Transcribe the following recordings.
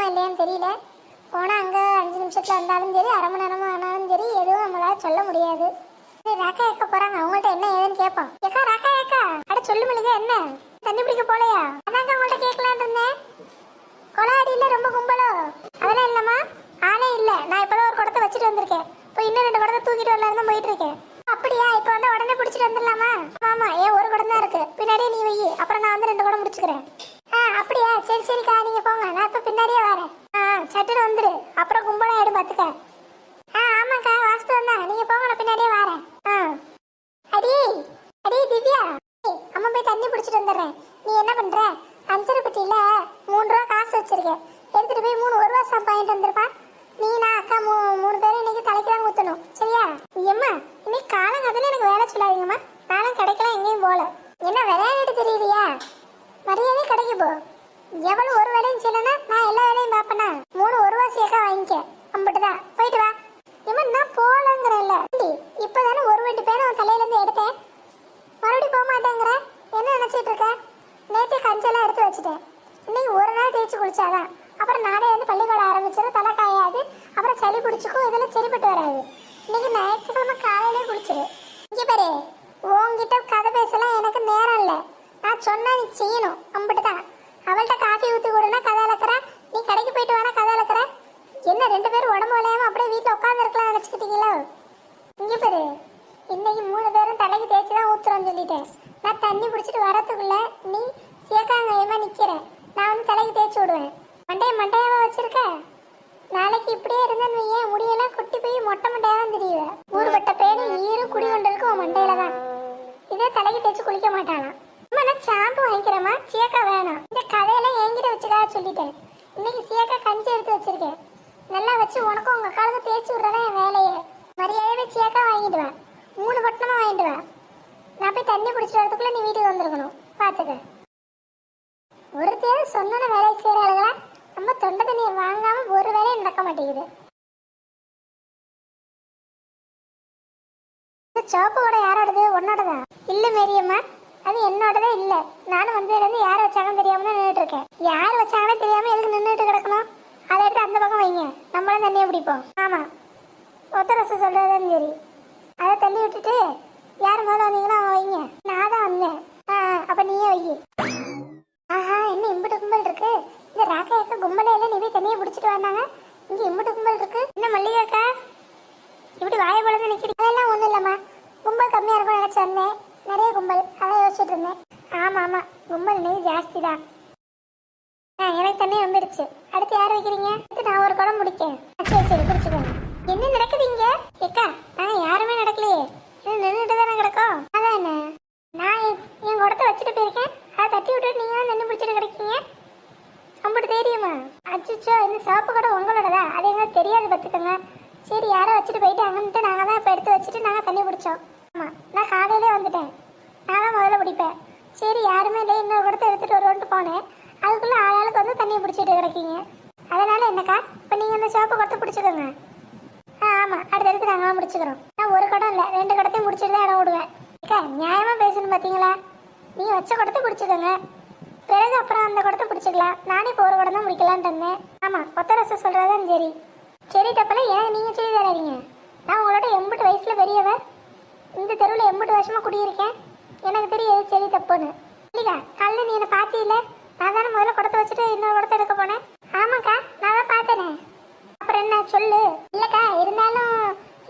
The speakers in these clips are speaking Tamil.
வருமா இல்லையான்னு தெரியல. போனால் அங்கே அஞ்சு நிமிஷத்தில் வந்தாலும் சரி அரை மணி நேரமாக ஆனாலும் சரி எதுவும் நம்மளால் சொல்ல முடியாது. சரி, ராக்கா ஏக்கா போகிறாங்க அவங்கள்ட்ட என்ன ஏதுன்னு கேட்போம். ஏக்கா ராக்கா ஏக்கா. அட சொல்லு மணிக்கா என்ன? தண்ணி பிடிக்க போலையா? அதாங்க அவங்கள்ட்ட கேட்கலான் இருந்தேன். கொலாடியில் ரொம்ப கும்பலோ? அதெல்லாம் இல்லைம்மா. ஆளே இல்லை. நான் இப்போதான் ஒரு குடத்தை வச்சுட்டு வந்திருக்கேன். இப்போ இன்னும் ரெண்டு குடத்தை தூக்கிட்டு வரலாம் தான் போயிட்டு இருக்கேன். அப்படியா? இப்போ வந்து உடனே பிடிச்சிட்டு வந்துடலாமா? ஆமா ஏன் ஒரு குடம் தான் இருக்கு. பின்னாடியே நீ வை அப்புறம் நான் வந்து ரெண்டு குடம் முடிச்சுக்கிறேன். அப்படியா? சரி சரிக்கா நீங்க போங்க. நான் இப்ப பின்னாடியே வரேன். ஆ சட்டுன்னு வந்துரு. அப்புறம் கும்பலா ஆயிடும் பார்த்துக்க ஆ ஆமாக்கா வாஸ்து வந்தாங்க நீங்க போங்க நான் பின்னாடியே வரேன். ஆ. அடி அடி திவ்யா. அம்மா போய் தண்ணி பிடிச்சிட்டு வந்துடுறேன். நீ என்ன பண்ற? அஞ்சரை பெட்டியில மூணு ரூபா காசு வச்சிருக்கேன் எடுத்துட்டு போய் மூணு ஒரு ரூபா சாப்பிட்டு வந்துருப்பா. நீ நான் அக்கா மூ மூணு பேரும் இன்னைக்கு தலைக்கு தான் ஊற்றணும் சரியா? எம்மா இன்னைக்கு காலங்கத்தில் எனக்கு வேலை சொல்லாதீங்கம்மா. நானும் கிடைக்கலாம் எங்கேயும் போகல என்ன விளையாடிட்டு தெரியலையா மரியாதை கிடைக்கு போ. எவ்வளவு ஒரு வேலையும் செய்யலன்னா நான் எல்லா வேலையும் பார்ப்பேனா? மூணு ஒரு ரூபா சேர்க்க வாங்கிக்க. அம்பிட்டு தான். போயிட்டு வா. இவன் நான் போலங்கிறல்ல இப்போதானே ஒரு வண்டி பேனை உன் தலையில இருந்து எடுத்தேன்? மறுபடியும் போக மாட்டேங்கிற என்ன நினைச்சிட்டு இருக்க நேற்று கஞ்செல்லாம் எடுத்து வச்சுட்டேன். இன்னைக்கு ஒரு நாள் தேய்ச்சி குளிச்சாதான். அப்புறம் நானே வந்து பள்ளிக்கூடம் ஆரம்பிச்சிடும் தலை காயாது. அப்புறம் சளி பிடிச்சிக்கும் இதெல்லாம் சரிப்பட்டு வராது. இன்னைக்கு ஞாயிற்றுக்கிழமை காலையிலே குளிச்சிரு. இங்கே பாரு ஓங்க கதை பேசலாம் எனக்கு நேரம் இல்லை நான் சொன்னா நீ செய்யணும் அம்பிட்டு தான் அவள்கிட்ட காஃபி ஊற்றி கொடுனா கதை அளக்குற நீ கடைக்கு போயிட்டு வேணா கதை அளக்குற என்ன ரெண்டு பேரும் உடம்பு விளையாம அப்படியே வீட்டில் உட்காந்துருக்கலாம் நினச்சிக்கிட்டீங்களோ இங்க பாரு இன்னைக்கு மூணு பேரும் தலைக்கு தேய்ச்சி சொல்லிட்டேன். நான் தண்ணி பிடிச்சிட்டு வரத்துக்குள்ள நீ சேக்காங்கயமா நிக்கிற. நான் வந்து தலைக்கு தேய்ச்சி விடுவேன். மண்டைய மண்டையாவா வச்சிருக்க? நாளைக்கு இப்படியே இருந்தேன்னு ஏன் முடியெல்லாம் கொட்டி போய் மொட்டை மண்டையா தான் தெரியுவேன் ஊர்பட்ட பேரு ஈரும் குடி கொண்டிருக்கு உன் மண்டையில தான் இதே தலைக்கு தேய்ச்சி குளிக்க மாட்டானா? அம்மா நான் ஷாம்பு வாங்கிக்கிறேம்மா. சேக்கா வேணாம். இந்த கதையெல்லாம் என்கிட்ட வச்சுக்கா சொல்லிட்டேன். இன்னைக்கு சேக்கா கஞ்சி எடுத்து வச்சிருக்கேன். நல்லா வச்சு உனக்கும் உங்க காலுக்கு தேய்ச்சி விடுறதா என் வேலையே. மரியாதை சேக்கா வாங்கிடுவேன் மூணு பட்டணமா வாங்கிடுவேன் நான் போய் தண்ணி குடிச்சிட்டு வரதுக்குள்ள நீ வீட்டுக்கு வந்திருக்கணும். பாத்துக்க. ஒருத்தையாவது சொன்ன வேலையை செய்யறாளுங்களா நம்ம தொண்டை தண்ணியை வாங்காம ஒரு வேலையும் நடக்க மாட்டேங்குது. இந்த சோப்பு கூட யாரோடது? உன்னோடதா? இல்ல மேரியம்மா அது என்னோடதே இல்ல. நானும் வந்ததுலேருந்து யார் வச்சாங்கன்னு தெரியாம தான் நின்றுட்டு இருக்கேன். யார் வச்சாங்கன்னு தெரியாம எதுக்கு நின்றுட்டு கிடக்கணும்? அதை எடுத்து அந்த பக்கம் வைங்க. நம்மளும் தண்ணியை பிடிப்போம். ஆமா. ஒத்த ரசம் சொல்றதுதான் சரி. அதை தள்ளி விட்டுட்டு யார் முதல்ல வந்தீங்களோ அவன் வைங்க. நான் தான் வந்தேன். ஆ அப்போ அப்ப நீயே வைங்க ஆஹா என்ன இம்புட்டு கும்பல் இருக்கு? இந்த ராக்கையக்க கும்பலே இல்லை? நீ போய் தண்ணியை பிடிச்சிட்டு வந்தாங்க இங்க இம்புட்டு கும்பல் இருக்கு. என்ன மல்லிகைக்கா? இப்படி வாய பழந்து நிக்கிறீங்க அதெல்லாம் ஒண்ணும் இல்லம்மா. கும்பல் கம்மியா இருக்கும் நினைச்சு வந்தேன். நிறைய கும்பல். அதான் யோசிச்சுட்டு இருந்தேன். ஆமா ஆமா. கும்பல் நெய் ஜாஸ்தி தான். ஆ எனக்கு தண்ணி வந்துடுச்சு. அடுத்து யார் வைக்கிறீங்க? அடுத்து நான் ஒரு குடம் முடிக்கேன் சரி சரி குடிச்சுக்கோங்க. என்ன நடக்குது இங்க? ஏக்கா நாங்க யாருமே நடக்கலையே. நின்றுட்டு தானே கிடக்கும்? அதான்? என்ன நான் என் என் குடத்தை வச்சுட்டு போயிருக்கேன். அதை தட்டி விட்டுட்டு நீங்க தான் தண்ணி பிடிச்சிட்டு கிடைக்கீங்க. அம்பிட்டு தெரியுமா? அச்சுச்சோ இந்த சிவப்பு கடை உங்களோடதா? அது எங்களுக்கு தெரியாது பார்த்துக்கோங்க. சரி யாரோ வச்சுட்டு போயிட்டாங்கன்ட்டு நாங்கள் தான் இப்போ எடுத்து வச்சுட்டு நாங்கள் தண்ணி பிடிச்சோம். ஆமாம் நான் காலையிலே வந்துட்டேன். நான் தான் முதல்ல பிடிப்பேன் சரி யாருமே இல்லை இன்னொரு குடத்தை எடுத்துகிட்டு வருவோன்ட்டு போனேன். அதுக்குள்ளே ஆளாளுக்கு வந்து தண்ணியை பிடிச்சிட்டு கிடக்கீங்க. அதனால் என்னக்கா? இப்போ நீங்கள் அந்த சோப்பை கொடுத்து பிடிச்சிக்கோங்க. ஆ ஆமாம் அடுத்தடுத்து நாங்களாம் பிடிச்சிக்கிறோம். நான் ஒரு குடம் இல்லை ரெண்டு குடத்தையும் முடிச்சுட்டு தான் இடம் விடுவேன். அக்கா நியாயமாக பேசணும் பார்த்தீங்களா நீங்கள் வச்ச குடத்தை பிடிச்சிக்கோங்க. பிறகு அப்புறம் அந்த குடத்தை பிடிச்சிக்கலாம். நானே இப்போ ஒரு குடம் தான் முடிக்கலான்ட்டு இருந்தேன். ஆமாம் கொத்த ரசம் சொல்கிறதான் சரி. சரி தப்பில் ஏன் நீங்கள் சொல்லி தராதீங்க? நான் உங்களோட எண்பது வயசில் பெரியவ. இந்த தெருவில் எண்பது வருஷமாக குடியிருக்கேன். எனக்கு தெரியும் எது சரி தப்புன்னு. இல்லைக்கா காலைல நீ என்னை பார்த்தியில்ல நான் தானே முதல்ல குடத்தை வச்சுட்டு இன்னொரு குடத்தை எடுக்க போனேன். ஆமாக்கா நான் தான் பார்த்தேனே. அப்புறம் என்ன சொல்லு. இல்லைக்கா இருந்தாலும்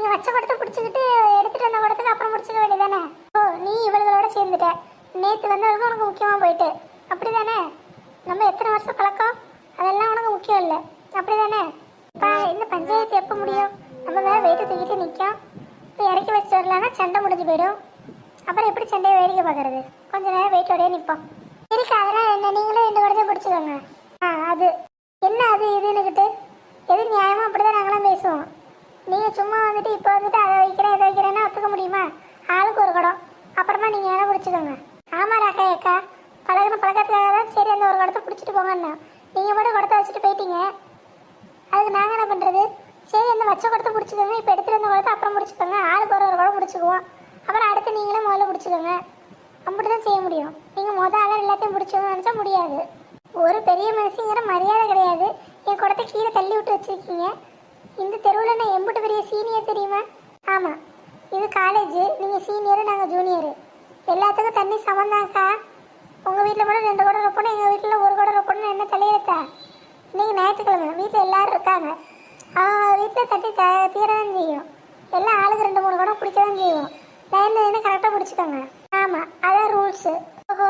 நீ வச்ச படத்தை பிடிச்சிக்கிட்டு எடுத்துட்டு வந்த குடத்துக்கு அப்புறம் முடிச்சுக்க வேண்டியதானே ஓ நீ இவளுகளோட சேர்ந்துட்ட. நேற்று வந்தவளுக்கு உனக்கு முக்கியமாக போயிட்டு. அப்படிதானே? நம்ம எத்தனை வருஷம் பழக்கம்? அதெல்லாம் உனக்கு முக்கியம் இல்லை. அப்படி தானே இந்த பஞ்சாயத்து எப்போ முடியும் நம்ம மேலே வெயிட்டு தூக்கிட்டு நிற்கும் இப்போ இறக்கி வச்சுட்டு வரலான்னா சண்டை முடிஞ்சு போயிடும் அப்புறம் எப்படி சண்டையை வேடிக்கை பார்க்கறது கொஞ்ச நேரம் வெயிட்டோடய நிற்போம் சரிக்கா அதெல்லாம் என்ன நீங்களும் ரெண்டு குடத்தையும் பிடிச்சிக்கோங்க ஆ அது என்ன அது இதுன்னுக்கிட்டு எது நியாயமோ அப்படிதான் நாங்களாம் பேசுவோம் நீங்க சும்மா வந்துட்டு இப்போ வந்துட்டு அதை வைக்கிறேன் இதை வைக்கிறேன்னா ஒத்துக்க முடியுமா ஆளுக்கு ஒரு குடம் அப்புறமா நீங்க வேணா பிடிச்சிக்கோங்க ஆமா ராக்கா ஏக்கா பழகின பழக்கத்துக்காக தான் சரி அந்த ஒரு குடத்தை பிடிச்சிட்டு போங்கண்ணா. நீங்கள் மட்டும் குடத்தை வச்சுட்டு போயிட்டீங்க. அதுக்கு நாங்கள் என்ன பண்ணுறது சரி அந்த வச்ச குடத்தை பிடிச்சிக்கோங்க. இப்போ எடுத்துகிட்டு வந்த குடத்தை அப்புறம் பிடிச்சிக்கோங்க. ஆளுக்கு ஒரு ஒரு குடம் பிடிச்சிக்குவோம். அப்புறம் அடுத்து நீங்களே முதல்ல பிடிச்சிக்கோங்க. அப்படி தான் செய்ய முடியும். நீங்கள் மொதல் ஆளர் எல்லாத்தையும் பிடிச்சோன்னு நினச்சா முடியாது. ஒரு பெரிய மனுஷங்கிற மரியாதை கிடையாது. என் குடத்தை கீழே தள்ளி விட்டு வச்சிருக்கீங்க. இந்த தெருவில் நான் எம்பிட்டு பெரிய சீனியர் தெரியுமா? ஆமாம் இது காலேஜ் நீங்கள் சீனியரு நாங்கள் ஜூனியரு எல்லாத்துக்கும் தண்ணி சமந்தாங்க்கா உங்கள் வீட்டில் மட்டும் ரெண்டு குடம் ரொப்பணும் எங்கள் வீட்டில் ஒரு குடம் ரொப்பணும் என்ன தலையெழுத்தா? இன்னைக்கு ஞாயிற்றுக்கிழமை வீட்டில் எல்லோரும் இருக்காங்க. அவங்க வீட்டில் தட்டி த தீர தான் செய்யும். எல்லாம் ஆளுக்கு ரெண்டு மூணு குடம் பிடிக்க தான் செய்வோம் லைன் லைனை கரெக்டாக பிடிச்சிக்கோங்க. ஆமாம் அதான் ரூல்ஸு ஓஹோ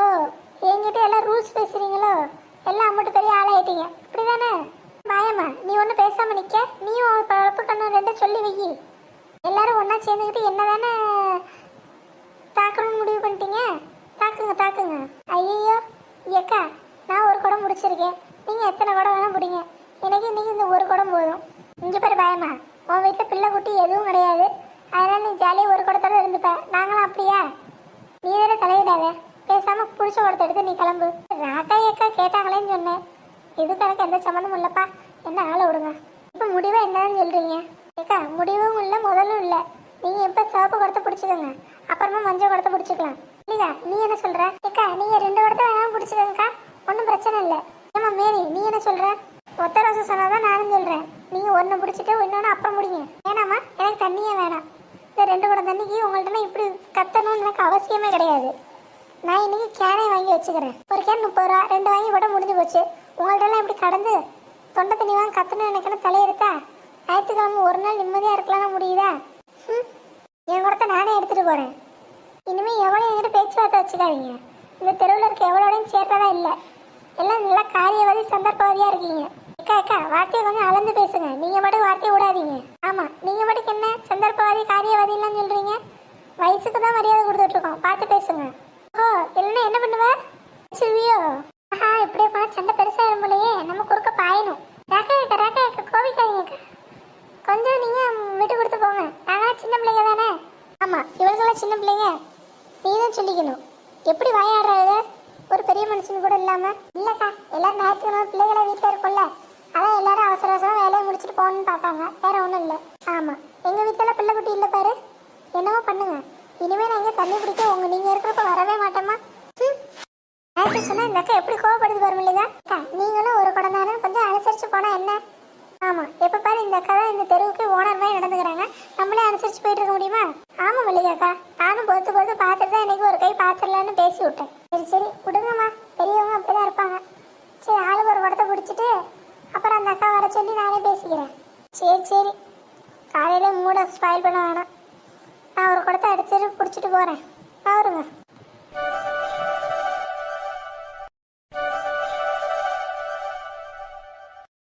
என்கிட்ட எல்லாம் ரூல்ஸ் பேசுகிறீங்களோ எல்லாம் அம்மட்டு பெரிய ஆளாயிட்டீங்க. இப்படி தானே மாயம்மா நீ ஒன்றும் பேசாமல் நிற்க நீயும் அவன் பழப்பு கண்ணு ரெண்டும் சொல்லி வை. எல்லாரும் ஒன்றா சேர்ந்துக்கிட்டு என்ன தானே தாக்கணும்னு முடிவு பண்ணிட்டீங்க? தாக்குங்க தாக்குங்க. ஐயோ ஏக்கா நான் ஒரு குடம் முடிச்சிருக்கேன். நீங்கள் எத்தனை குடம் வேணால் பிடிங்க எனக்கு இன்றைக்கி இந்த ஒரு குடம் போதும். இங்கே பேர் பயமா. உன் வீட்டில் பிள்ளை குட்டி எதுவும் கிடையாது. அதனால் நீ ஜாலியாக ஒரு குடத்தோட இருந்துப்ப. நாங்களும் அப்படியா? நீ தானே தலையிடாத. பேசாமல் பிடிச்ச குடத்தை எடுத்து நீ கிளம்பு. ராட்டா ஏக்கா கேட்டாங்களேன்னு சொன்னேன். இதுக்கு எனக்கு எந்த சம்மந்தமும் இல்லைப்பா. என்ன ஆளை விடுங்க. இப்போ முடிவாக என்னன்னு சொல்கிறீங்க ஏக்கா முடிவும் இல்லை முதலும் இல்லை. நீங்கள் இப்போ சிவப்பு குடத்தை பிடிச்சிக்கோங்க. அப்புறமா மஞ்சள் குடத்தை பிடிச்சிக்கலாம். இல்லையா நீ என்ன சொல்கிற ஏக்கா நீங்க ரெண்டு குடத்தை வேணாலும் பிடிச்சிக்கோங்கக்கா. ஒன்றும் பிரச்சனை இல்லை. ஏமா மேரி நீ என்ன சொல்கிற ஒத்த ரோசம் சொன்னாதான் நானும் சொல்கிறேன் நீங்க ஒன்று பிடிச்சிட்டு இன்னொன்று அப்புறம் முடிங்க. வேணாம்மா எனக்கு தண்ணியே வேணாம். இந்த ரெண்டு குடம் தண்ணிக்கு உங்கள்கிட்ட நான் இப்படி கத்தணும்னு எனக்கு அவசியமே கிடையாது. நான் இன்னைக்கு கேனே வாங்கி வச்சுக்கிறேன். ஒரு கேன் முப்பது ரூபா ரெண்டு வாங்கி கூட முடிஞ்சு போச்சு. உங்கள்ட்டெல்லாம் இப்படி கடந்து தொண்டை தண்ணி வாங்க கத்தணும் எனக்குன்னு தலையெடுத்தா? ஞாயிற்றுக்கிழமை ஒரு நாள் நிம்மதியாக இருக்கலாம்னு முடியுதா? ம் என் குடத்தை நானே எடுத்துகிட்டு போகிறேன் இனிமேல் எவ்வளோ என்கிட்ட பேச்சுவார்த்தை வச்சுக்காதீங்க. இந்த தெருவில் இருக்க எவ்வளோடையும் சேர்றதா இல்லை. எல்லாம் நல்லா காரியவாதி சந்தர்ப்பவாதியாக இருக்கீங்க. அக்கா அக்கா வார்த்தையை கொஞ்சம் அளந்து பேசுங்க. நீங்கள் மட்டும் வார்த்தையை விடாதீங்க. ஆமாம் நீங்கள் மட்டும் என்ன சந்தர்ப்பவாதி காரியவாதிலாம் சொல்கிறீங்க வயசுக்கு தான் மரியாதை கொடுத்துட்ருக்கோம் பார்த்து பேசுங்க. ஓ இல்லைன்னா என்ன பண்ணுவேன் சிவியோ? ஆஹா இப்படியே போனால் சண்டை பெருசாக போலயே. நம்ம குறுக்க பாயணும் ராக்கா அக்கா ராக்கா அக்கா கோவிக்காதீங்க அக்கா கொஞ்சம் நீங்கள் விட்டு கொடுத்து போங்க நாங்களாம் சின்ன பிள்ளைங்க தானே ஆமாம் இவர்களெல்லாம் சின்ன பிள்ளைங்க நீ தான் சொல்லிக்கணும் எப்படி வாயாடுறது ஒரு பெரிய மனுஷன் கூட இல்லாமல் இல்லைக்கா எல்லாரும் ஞாயிற்றுக்கிழமை பிள்ளைகளை வீட்டில் இருக்கும்ல அதான் எல்லாரும் அவசர அவசரம் வேலையை முடிச்சுட்டு போகணும்னு பார்ப்பாங்க வேற ஒன்றும் இல்லை ஆமாம் எங்கள் வீட்டில் பிள்ளை குட்டி இல்லை பாரு என்னவோ பண்ணுங்க இனிமே நாங்கள் தண்ணி பிடிக்க உங்க நீங்கள் இருக்கிறப்ப வரவே மாட்டோமா ம் நேற்று சொன்னா இந்த அக்கா எப்படி கோவப்படுது பாரு மல்லிகா அக்கா நீங்களும் ஒரு குடம் தானே கொஞ்சம் அனுசரிச்சு போனால் என்ன? ஆமாம் எப்போ பாரு இந்த அக்கா தான் இந்த தெருவுக்கு ஓனர் மாதிரி நடந்துக்கிறாங்க. நம்மளே அனுசரிச்சு போயிட்டு இருக்க முடியுமா? ஆமாம் மல்லிகா அக்கா நானும் பொறுத்து பொறுத்து பார்த்துட்டு தான் இன்றைக்கி ஒரு கை பார்த்துடலான்னு பேசி விட்டேன். சரி சரி விடுங்கம்மா. பெரியவங்க அப்படிதான் இருப்பாங்க. சரி ஆளுக்கு ஒரு குடத்தை பிடிச்சிட்டு அப்புறம் அந்த அக்கா வர சொல்லி நானே பேசிக்கிறேன். சரி சரி. காலையில் மூட ஸ்பாயில் பண்ண வேணாம். நான் ஒரு குடத்தை அடிச்சுட்டு பிடிச்சிட்டு போகிறேன் அவருங்க